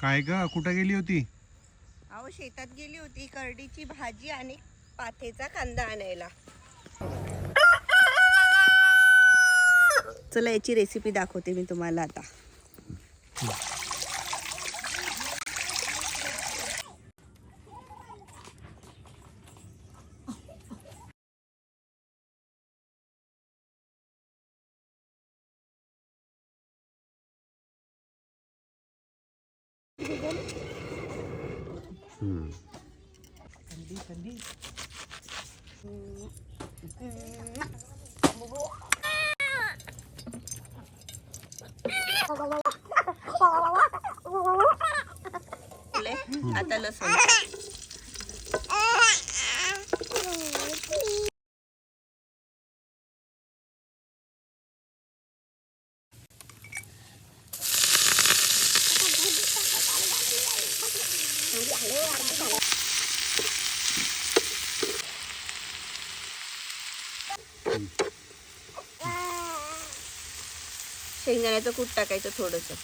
काय ग? कुठं गेली होती? अहो शेतात गेली होती. करडीची भाजी आणि पाथेचा कांदा आणायला. चला याची रेसिपी दाखवते मी तुम्हाला आता. Hmm. Sandi, sandi. Ule, at alasal. शेंगदाण्याचं कूट टाकायचं थोडंसं.